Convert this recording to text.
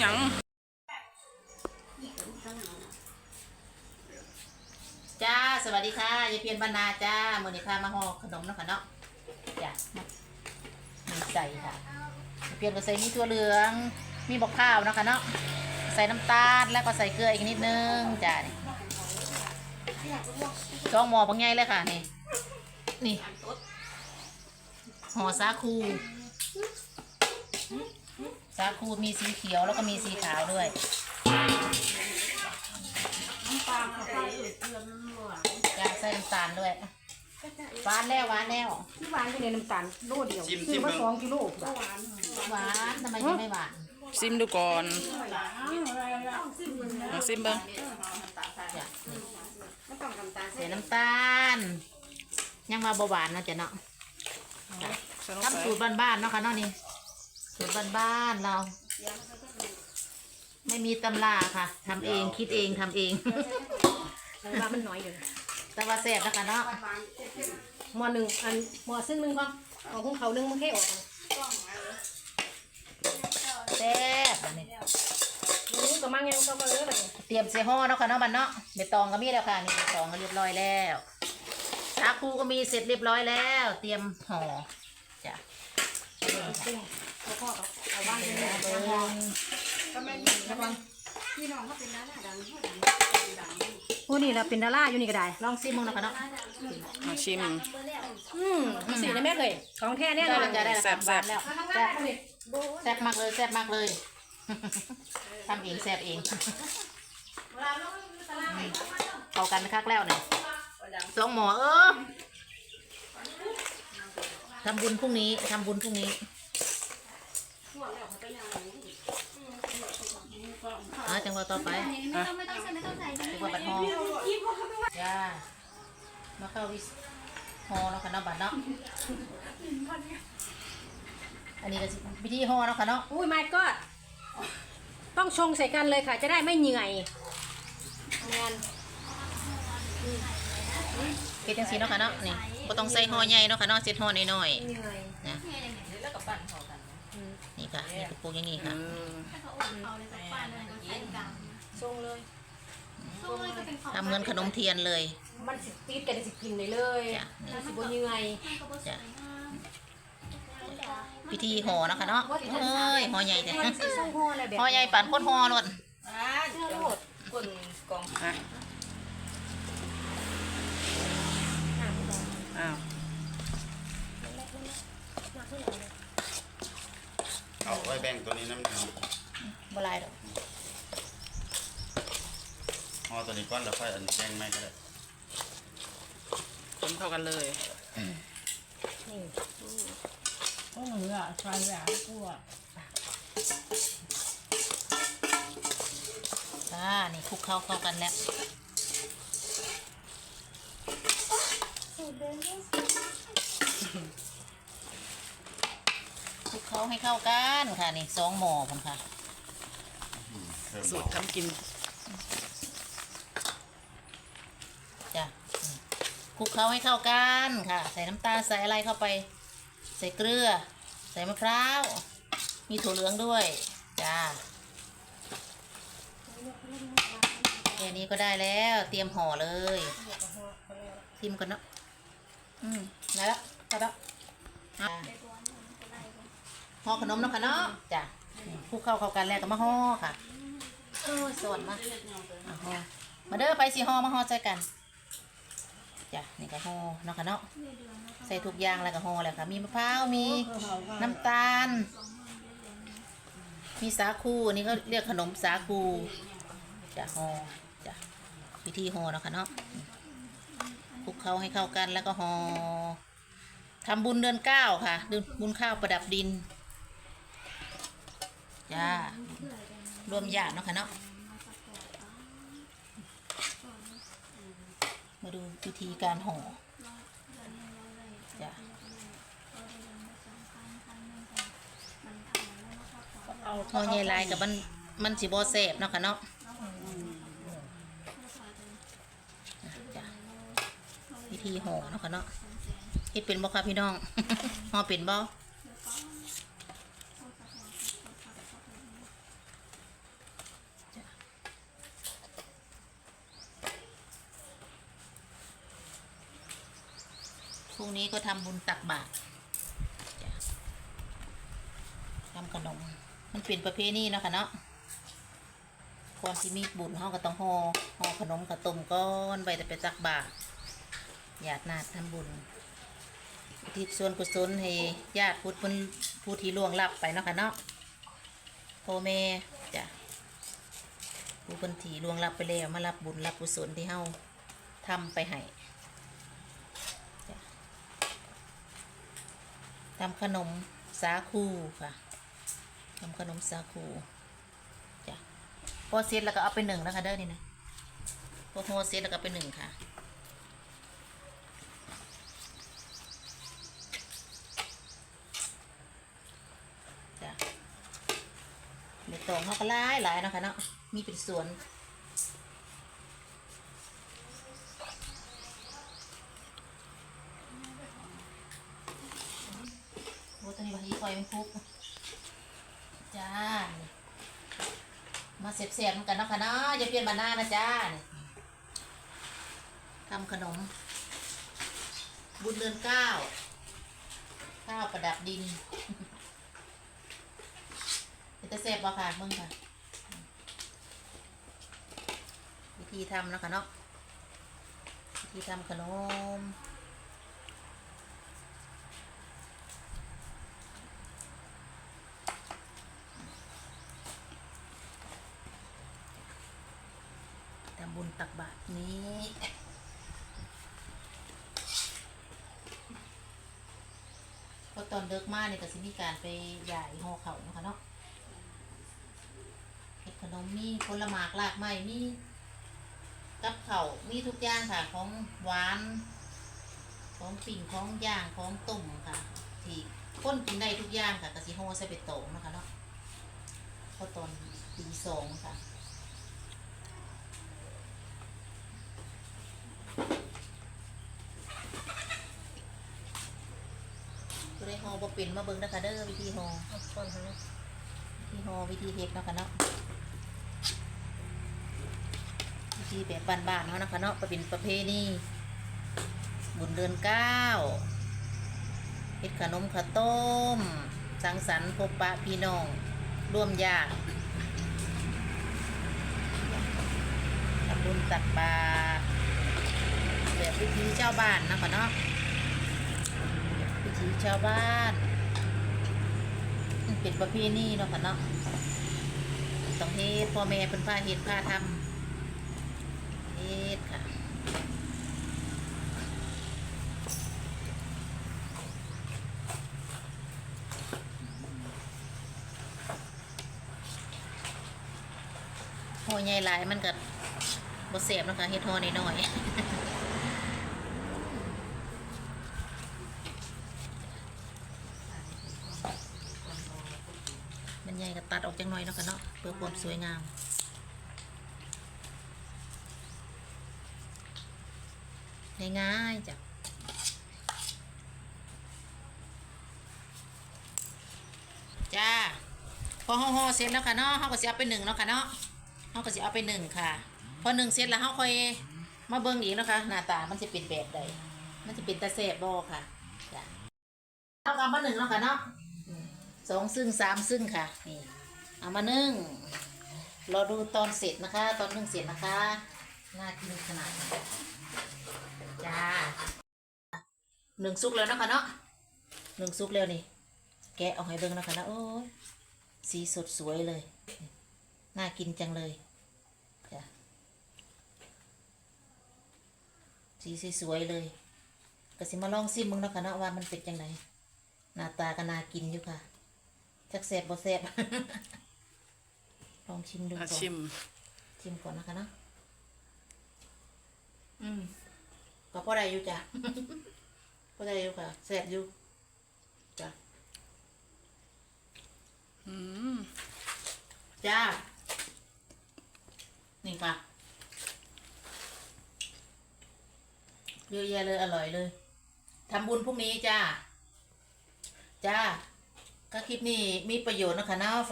หยังจ้าสวัสดีค่ะยายเพียนบรรณาจ้ามือนี้พามาห่อขนมเนาะค่ะเนาะจ้ะมีใส่ค่ะยายเพียนก็ใส่มีถั่วเหลือง มีบอกข้าวเนาะค่ะเนาะใส่น้ำตาลแล้วก็ใส่เกลืออีกนิดนึงจ้านี่ช่องหม้อบางไงเลยค่ะนี่นี่ห่อสาคู สาคูมีสีเขียวแล้วก็มีสีขาวด้วยจ้าใส่น้ำตาลด้วยหวานแล้วหวานแล้วที่หวานอยู่ในน้ำตาลโลเดียวชิมซื้อมาชิมสองกิโลจ้ะหวานทำไมจะไม่หวานซิมดูก่อนเอาซิมเบิ้งจ้ะนี่ไม่ต้องน้ำตาลใส่น้ำตาล ยังมาเบาหวานเนาะจ้ะเนาะใส่ลงไปทำสูตรบ้านๆเนาะค่ะเนาะนี่ สูตรบ้านๆเรา ไม่มีตำราค่ะทำเองคิดเองทำเอง ว่ามันน้อยอยู่แต่ว่าแซ่บนะคะเนาะหม้อหนึ่งอันหม้อซึ่งหนึ่งก็เอาของเขาหนึ่งมันแค่ออกแซ่บอันนี้นี่ก็มั่งไงก็มาเลยเลยเตรียมเสียห่อเนาะค่ะเนาะบันเนาะใบตองก็มีแล้วค่ะนี่ใบตองก็เรียบร้อยแล้วสาคูก็มีเสร็จเรียบร้อยแล้ว เตรียมห่อจ้ะ แล้วก็เอาบ้านไปเลยเบิ้งผู้นี่เราเป็นดาราอยู่นี่ก็ได้ ลองซิมมึงเนาะค่ะเนาะมาชิมอืมสีนะแม่เคยของแท้แน่นได้อนแล้วจ้ะได้แล้วแซ่บหวานแล้วแซ่บแซ่บมากเลยแซ่บมากเลยทำเองแซ่บเองเข้ากันคักแล้วเนี่ยสองหมอเออทำบุญพรุ่งนี้ทำบุญพรุ่งนี้ เออจังหวะต่อไปไม่ต้องไม่ต้องใส่ไม่ต้องใส่จังหวะบัดฮอจ้ามาเข้าวิสฮอเนาะค่ะเนาะบัดเนาะอันนี้ก็สิวิธีฮอเนาะค่ะเนาะอุ้ยไม่ก็ต้องชงใส่กันเลยค่ะ จะได้ไม่เหนื่อยงานเฮ็ดจังซี่เนาะค่ะเนาะนี่บ่ต้องใส่ฮอใหญ่เนาะค่ะเนาะเซ็ตฮอน้อยเหนื่อยๆนะนี่ค่ะนี่คือ ปลูกอย่างนี้เอค่ะอเอาเลยสักปานเลยก็ใส่กลางชงเลยสู้เลยจะเป็นของทำเหมือนขนมเทียนเลย มันสิติดกันสิกินได้เลยจ้ะมันสิบ่เหนื่อยมันก็บ่สวยงามพิธีห่อเนาะค่ะเนาะเอ้ยห่อใหญ่แต่มันสิส่งห่ออะไรแบบห่อใหญ่ปานคนห่อโลดเสื้อโลดอะอ้าว เอาไว้แบ่งตัวนี้น้ำหนัก บ่หลายดอก ห่อตัวนี้ ก้อนแล้วค่อยอันแบ่งไม่ก็ได้คนเข้ากันเลยจ้านี่คลุกเข้าเข้ากันแล้วคลุกเข้าให้เข้ากันค่ะนี่สองหม้อพุ่นค่ะเพิ่มสูตรทำกิน จ้ะ คลุกเคล้าให้เข้ากันค่ะ ใส่น้ำตาลใส่อะไรเข้าไป ใส่เกลือ ใส่มะพร้าว มีถั่วเหลืองด้วยจ้าแค่นี้ก็ได้แล้วเตรียมห่อเลยทิมกันเนาะอืมได้แล้วได้แล้วอะห่อขนมเนาะค่ะเนาะจ้ะคลุกเข้าเข้ากันแล้วก็มาห่อค่ะโอ้ยสวนมากอะห่อมาเด้อไปสิห่อมาห่อใจกัน จ้ะนี่ก็ห่อเนาะค่ะเนาะใส่ทุกอย่างแล้วก็ห่อแล้วค่ะ มีมะพร้าวมีน้ำตาล มีสาคูอันนี่ก็เรียกขนมสาคูจ้ะห่อจ้ะวิธีห่อเนาะค่ะเนาะคลุกเคล้าให้เข้ากันแล้วก็ห่อทำบุญเดือนเก้าค่ะดืบุญข้าวประดับดินจ้ารวมญาติเนาะค่ะเนาะ มาดูวิธีการห่อจ้ะห่อใหญ่ลายกับมันมันสิบอแสบเนาะค่ะเนาะจ้ะวิธีห่อเนาะค่ะเนาะเฮ็ดเป็นบ่คะพี่น้องห่อเป็นบ่ รุ่งนี้ก็ทำบุญตักบาตรทำขนม มันเป็นประเพณีเนาะค่ะเนาะก่อที่มีบุญเฮาก็ต้องห่อห่อขนมกับต้มก้อนไปแต่ไปตักบาตรญาตินาดทำบุญทิศส่วนกุศลให้ญาติพุทธผู้ผู้ที่ล่วงลับไปเนาะค่ะเนาะพ่อแม่จ้ะผู้คนที่ล่วงลับไปแล้วมารับบุญรับกุศลที่เฮาทำไปให้ ทำขนมสาคูค่ะทำขนมสาคูจ้ะพอเสร็จแล้วก็เอาไปหนึ่งนะคะเด้อนี่นะพอโฮเสร็จแล้วก็ไปหนึ่งค่ะจ้ะเม็ดตองเขาก็หลายหลายนะคะเนาะมีเป็นสวน โอ้ตอนนี้ว่าฮี คุกจ้านี่มาเสียบๆกันเนาะค่ะเนาะอย่าเปลี่ยนบานานะจ้าทำขนม บุญเดือนเก้า ข้าวประดับดินเป็นตะเสียบบ่ค่ะมึงค่ะ วิธีทำนะคะเนาะวิธีทำขนม ทำบุญ ตักบาตรนี้เพราะตอนเลิกมาเนี่ยก็สิมีการไปใหญ่ห่อเขาเนาะคะเนาะเห็ดขนมมีผลหมากลากไม้มีกับเขามีทุกอย่างค่ะของหวาน ของปิ่งของย่างของตุ่มค่ะ ที่คนกินได้ทุกอย่างค่ะกะสิห่อใส่เป็ดโตงนะคะเนาะเพราะตอนตีสองค่ะ ผู้ได้ฮอบ่ เป็นมาเบิ่งนะคะเด้อวิธีฮอวิธีฮอวิธีเฮ็ดนะคะเนาะวิธีแบบบ้านๆเนาะนะคะเนาะก็เป็นประเพณีบุญเดือนเก้าเฮ็ดขนมข้าวต้ม สังสรรค์พบปะพี่น้อง ร่วมญาติทำบุญตักบาตรแบบวิธีเจ้าบ้านนะคะเนาะวิถีชาวบ้าน เป็นประเพณีเนาะค่ะเนาะต้องเฮ็ดพ่อแม่เป็นผ้าเฮ็ดผ้าทำเฮ็ดค่ะโหใหญ่หลายมันก็บ่เสียบนะคะเฮ็ดโหน้อยๆ มันใหญ่ก็ตัดออกจังหน่อยเนาะกันเนาะเพื่อความสวยงามง่ายๆจ้ะจ้าพอห่อเสร็จแล้วค่ะเนาะเขาก็สิเอาไปหนึ่งเนาะค่ะเนาะเขาก็สิเอาไปหนึ่งค่ะ พอหนึ่งเสร็จแล้วเขาค่อยมาเบิ่งอีกนะคะหน้าตามันจะเป็นแบบใดมันจะเป็นตาแสบบ่ค่ะจ้ะเอากลับมาหนึ่งเนาะค่ะเนาะ สองซึ่งสามซึ่งค่ะนี่เอามานึ่งรอดูตอนเสร็จนะคะ ตอนนึ่งเสร็จนะคะ น่ากินขนาดจ้าหนึ่งซุกแล้วนะคะเนาะหนึ่งซุกแล้วนี่ แกะออกให้เบิ่งนะคะนะโอ้ยสีสดสวยเลย น่ากินจังเลยจ้ะสีสวยเลยก็สิมาลองซิมมึงนะคะเนาะว่ามันเป็นจังไงหน้าตาก็น่ากินอยู่ค่ะ จักแสบบ่แสบลองชิมดูอะก่อนชิม ชิมก่อนนะคะเนาะอืมก็พอได้อยู่จ้ะ พอได้อยู่ค่ะแสบอยู่จ้ะอืมจ้า นี่ค่ะเยอะแยะเลยอร่อยเลยทำบุญพรุ่งนี้จ้า จ้า ก็คลิปนี้มีประโยชน์นะคะเนาะ